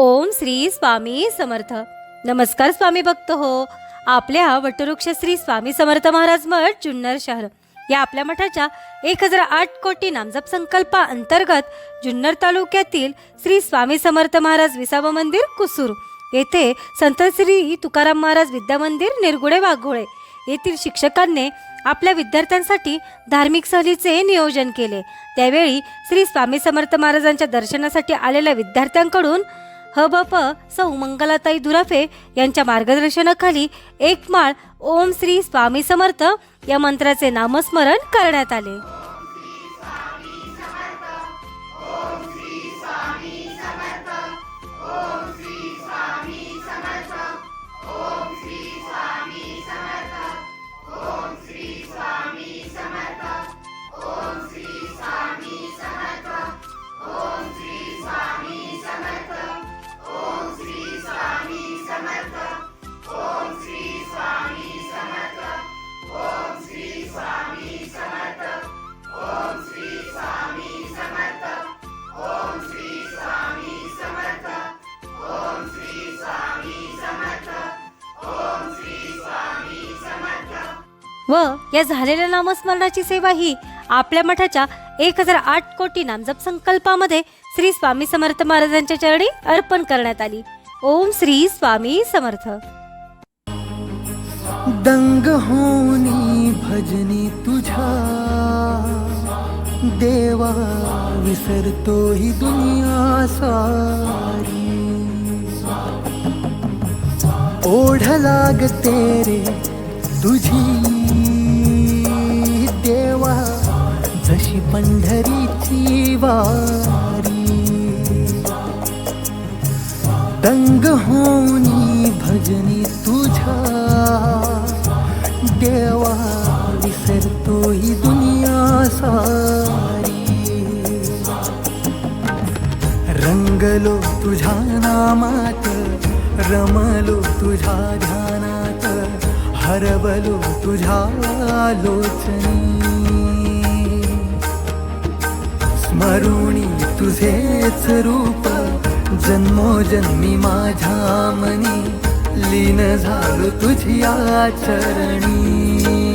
ओम श्री स्वामी समर्थ. नमस्कार स्वामी भक्त हो. आपल्या वटवृक्ष श्री स्वामी समर्थ महाराज मठ जुन्नर शहर. या आपल्या मठाच्या एक हजार आठ कोटी नामजप संकल्पा अंतर्गत जुन्नर तालुक्यातील श्री स्वामी समर्थ महाराज विसावा मंदिर कुसूर. येथे संत श्री तुकाराम महाराज विद्या मंदिर निरगुडे वाघोळे येथील शिक्षकांनी आपल्या विद्यार्थ्यांसाठी धार्मिक सहलीचे नियोजन केले. त्यावेळी श्री स्वामी समर्थ महाराजांच्या दर्शनासाठी आलेल्या विद्यार्थ्यांकडून हबप सौ मंगलाताई दुराफे यांच्या मार्गदर्शनाखाली एक माळ ओम श्री स्वामी समर्थ या मंत्राचे नामस्मरण करण्यात आले. व या झालेल्या नामस्मरणाची सेवा ही आपल्या मठाच्या एक हजार आठ कोटी नामजप संकल्पामध्ये श्री स्वामी समर्थ महाराजांच्या चरणी अर्पण करण्यात आली. ओम श्री स्वामी समर्थ. दंग होनी भजनी तुझ्या देवा विसरतो ही दुनिया सारी. ओढ लागते रे तुझी देवा जशी पंढरीची वारी. दंग होनी भजनी तुझ्या. देवा विसरतो ही दुनिया सारी. रंगलो तुझ्या नामात रमलो तुझ्या ध्यान हरवलो तुझ्या लोचनी स्मरुणी तुझेच रूप जन्मोजन्मी माझ्या मनी. लीन झालो तुझ्या चरणी